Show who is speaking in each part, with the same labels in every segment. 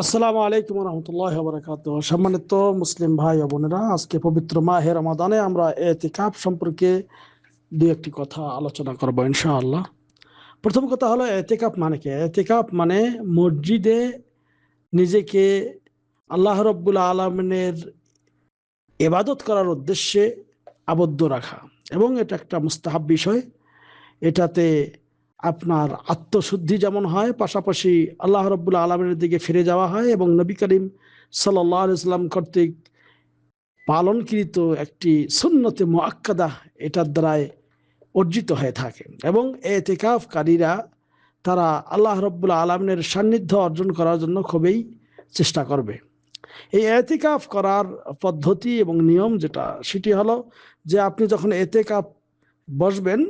Speaker 1: আসসালামু আলাইকুম রহমতুল্লাহ বরকাত সম্মানিত মুসলিম ভাই ও বোনেরা, আজকে পবিত্র মাহে রমাদানে আমরা এতেকাপ সম্পর্কে দু একটি কথা আলোচনা করব ইনশাআল্লাহ। প্রথম কথা হলো এতেকাপ মানে কি? এতেকাপ মানে মসজিদে নিজেকে আল্লাহ রব্বুল আলমিনের এবাদত করার উদ্দেশ্যে আবদ্ধ রাখা। এবং এটা একটা মুস্তাহাব বিষয়। এটাতে আপনার আত্মশুদ্ধি যেমন হয়, পাশাপাশি আল্লাহ রব্বুল আলমের দিকে ফিরে যাওয়া হয় এবং নবী করিম সাল্লাহ ইসলাম কর্তৃক পালনকৃত একটি সুন্নতে মোয়াক্কাদা এটার দ্বারায় অর্জিত হয়ে থাকে এবং এতেকাফকারীরা তারা আল্লাহ রব্বুল আলমের সান্নিধ্য অর্জন করার জন্য খুবই চেষ্টা করবে। এই এতেকাফ করার পদ্ধতি এবং নিয়ম যেটা, সেটি হলো যে আপনি যখন এতেকাফ বসবেন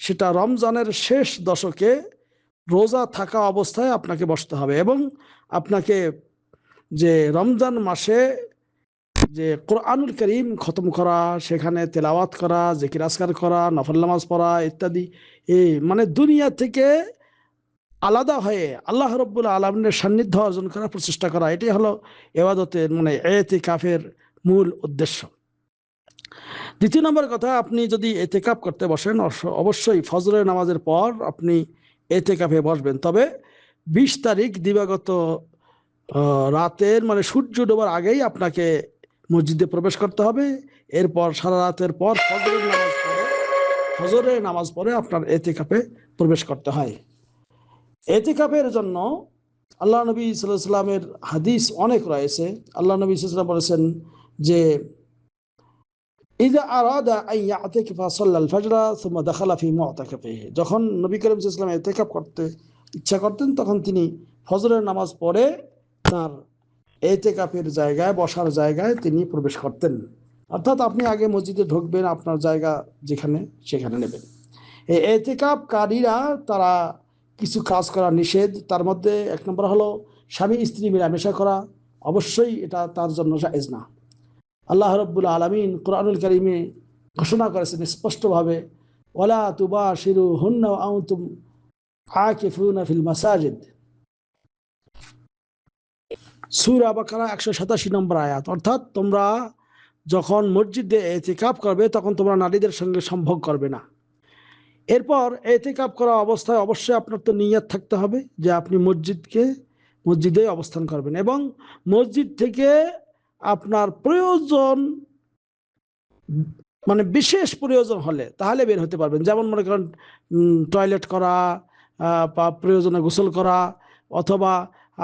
Speaker 1: সেটা রমজানের শেষ দশকে রোজা থাকা অবস্থায় আপনাকে বসতে হবে এবং আপনাকে যে রমজান মাসে যে কোরআনুল করিম খতম করা, সেখানে তেলাওয়াত করা, জেকির আসকার করা, নফল নামাজ পড়া ইত্যাদি এই মানে দুনিয়া থেকে আলাদা হয়ে আল্লাহ রব্বুল আলমের সান্নিধ্য অর্জন করার প্রচেষ্টা করা এটি হলো এবাদতের মানে এতে কাফের মূল উদ্দেশ্য। দ্বিতীয় নম্বর কথা, আপনি যদি এতেকাপ করতে বসেন অবশ্যই ফজরের নামাজের পর আপনি এতেকাপে বসবেন। তবে বিশ তারিখ দিবাগত রাতের মানে সূর্য ডোবার আগেই আপনাকে মসজিদে প্রবেশ করতে হবে। এরপর সারা রাতের পর ফজরের নামাজ পড়ে, ফজরের নামাজ পড়ে আপনার এতেকাপে প্রবেশ করতে হয়। এতেকাপের জন্য আল্লাহ নবী সাল্লামের হাদিস অনেক রয়েছে। আল্লাহ নবী সাল্লাম বলেছেন যে ইদা আরাদা আই ইয়াতেকিফা সাল্লাল ফাজরা সুম্মা দাখালা ফি মুতাকাফিহি যখন নবী করিম ইসলাম ইতেকাফ করতে ইচ্ছা করতেন, তখন তিনি ফজরের নামাজ পড়ে তার এতেকাফের জায়গায়, বসার জায়গায় তিনি প্রবেশ করতেন। অর্থাৎ আপনি আগে মসজিদে ঢুকবেন, আপনার জায়গা যেখানে, সেখানে নেবেন। এই এতেকাপকারীরা তারা কিছু কাজ করা নিষেধ। তার মধ্যে এক নম্বর হলো স্বামী স্ত্রী মেলামেশা করা। অবশ্যই এটা তার জন্য জায়েজ না। আল্লাহ রব্বুল আলমিন কোরআনুল করিমে ঘোষণা করেছেন স্পষ্টভাবে ওলা তুবা শিরু হুন্না আউতুম আকিফুনা ফিল মাসাজিদ। সুরা বাকারা একশো সাতাশি নম্বর আয়াত। অর্থাৎ তোমরা যখন মসজিদে এতেকাপ করবে, তখন তোমরা নারীদের সঙ্গে সম্ভোগ করবে না। এরপর এতেকাপ করা অবস্থায় অবশ্যই আপনার তো নিয়াত থাকতে হবে যে আপনি মসজিদকে, মসজিদে অবস্থান করবেন এবং মসজিদ থেকে আপনার প্রয়োজন মানে বিশেষ প্রয়োজন হলে তাহলে বের হতে পারবেন। যেমন মনে করেন টয়লেট করা বা প্রয়োজনে গোসল করা, অথবা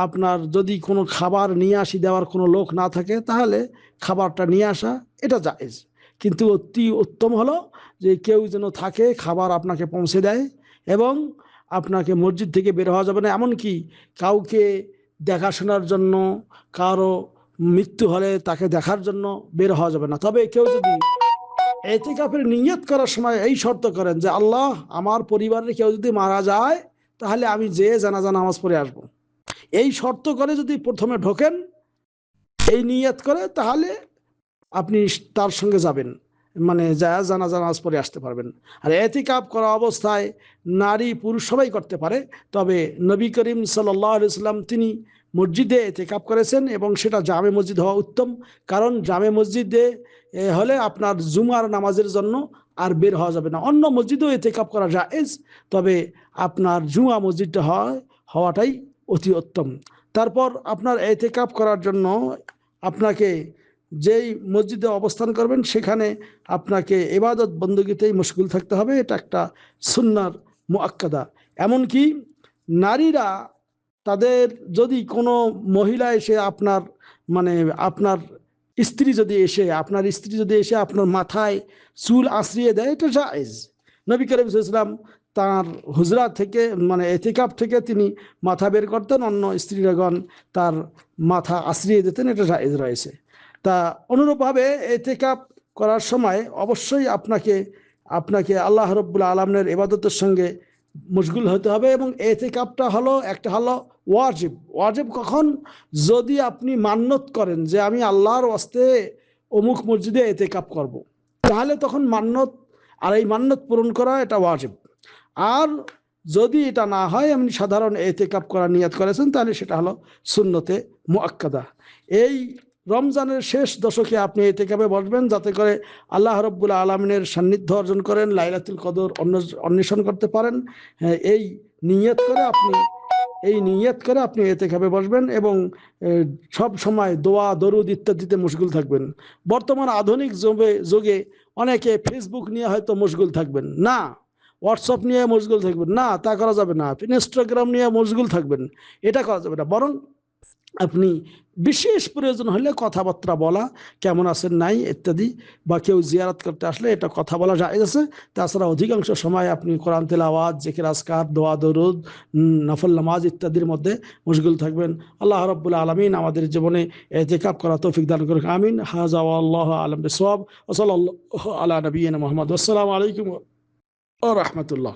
Speaker 1: আপনার যদি কোনো খাবার নিয়ে আসি দেওয়ার কোনো লোক না থাকে, তাহলে খাবারটা নিয়ে আসা, এটা জায়েজ। কিন্তু অতি উত্তম হলো যে কেউ যেন থাকে, খাবার আপনাকে পৌঁছে দেয় এবং আপনাকে মসজিদ থেকে বের হওয়া যাবে না। এমনকি কাউকে দেখাশোনার জন্য, কারও মৃত্যু হলে তাকে দেখার জন্য বের হওয়া যাবে না তবে কেউ যদি এতেকাফের নিয়ত করার সময় এই শর্ত করেন যে, আল্লাহ, আমার পরিবারের কেউ যদি মারা যায়, তাহলে আমি যে জানাজা নামাজ পড়ে আসব। এই শর্ত করে যদি প্রথমে ঢোকেন, এই নিয়ত করে, তাহলে আপনি তার সঙ্গে যাবেন মানে যা জানাজা নামাজ পড়ে আসতে পারবেন আর এতিকাপ করা অবস্থায় নারী পুরুষ সবাই করতে পারে, তবে নবী করিম সাল্লাহ ইসলাম তিনি মসজিদে এতেকাপ করেছেন এবং সেটা জামে মসজিদ হওয়া উত্তম, কারণ জামে মসজিদে হলে আপনার জুমার নামাজের জন্য আর বের হওয়া যাবে না। অন্য মসজিদেও এতেকাপ করা জায়েজ, তবে আপনার জুমা মসজিদটা হয়, হওয়াটাই অতি উত্তম। তারপর আপনার এতেকাপ করার জন্য আপনাকে যেই মসজিদে অবস্থান করবেন, সেখানে আপনাকে এবাদত বন্দুকিতেই মুশকুল থাকতে হবে। এটা একটা সুন্নার মোয়াক্কাদা এমনকি নারীরা তাদের যদি কোনো মহিলা এসে আপনার মানে আপনার স্ত্রী যদি এসে, আপনার স্ত্রী যদি এসে আপনার মাথায় চুল আশ্রিয়ে দেয়, এটা জায়েজ। নবী করিম ইসলাম তার হুজরা থেকে মানে এতেকাপ থেকে তিনি মাথা বের করতেন, অন্য স্ত্রীরাগণ তার মাথা আশ্রিয়ে দিতেন, এটা জায়েজ রয়েছে। তা অনুরূপভাবে এতেকাপ করার সময় অবশ্যই আপনাকে আপনাকে আল্লাহ রব্বুল আলমের এবাদতের সঙ্গে মুশগুল হতে হবে এবং এতে কাপটা হলো একটা হলো ওয়াজিব। ওয়াজিব কখন? যদি আপনি মান্যত করেন যে আমি আল্লাহর অস্তে অমুক মসজিদে এতে কাপ করব। তাহলে তখন মান্যত আর এই মান্যত পূরণ করা এটা ওয়াজিব। আর যদি এটা না হয়, আপনি সাধারণ এতেকাপ করার নিয়াত করেছেন, তাহলে সেটা হলো সুন্নতে মুআক্কাদা। এই রমজানের শেষ দশকে আপনি এতেকাপে বসবেন যাতে করে আল্লাহ রব্বুল আলমিনের সান্নিধ্য অর্জন করেন লাইলাতুল কদর অন্বেষণ করতে পারেন। হ্যাঁ, এই নিয়ত করে আপনি এই নিয়ত করে আপনি এতেকাপে বসবেন এবং সব সময় দোয়া দরুদ ইত্যাদিতে মশগুল থাকবেন। বর্তমান আধুনিক যুগে যুগে অনেকে ফেসবুক নিয়ে হয়তো মশগুল থাকবেন। না হোয়াটসঅ্যাপ নিয়ে মশগুল থাকবেন। না তা করা যাবে না। ইনস্টাগ্রাম নিয়ে মশগুল থাকবেন। এটা করা যাবে না। বরং আপনি বিশেষ প্রয়োজন হলে কথাবার্তা বলা, কেমন আছেন, নাই, ইত্যাদি, বা কেউ জিয়ারত করতে আসলে এটা কথা বলা যায় আছে। তাছাড়া অধিকাংশ সময় আপনি কোরআন তেলাওয়াত, জেকের আসকার দোয়া, দরুদ নফল নামাজ ইত্যাদির মধ্যে মশগুল থাকবেন। আল্লাহ রব্বুল আলমিন আমাদের জীবনে এতেকাপ করা তৌফিক দান করুক। আমিন। হাজা আল্লাহ আলম বিসওয়াব। ওসল আল্লাহ আলা নবীন মোহাম্মদ। আসসালামু আলাইকুম ও রহমতুল্লাহ।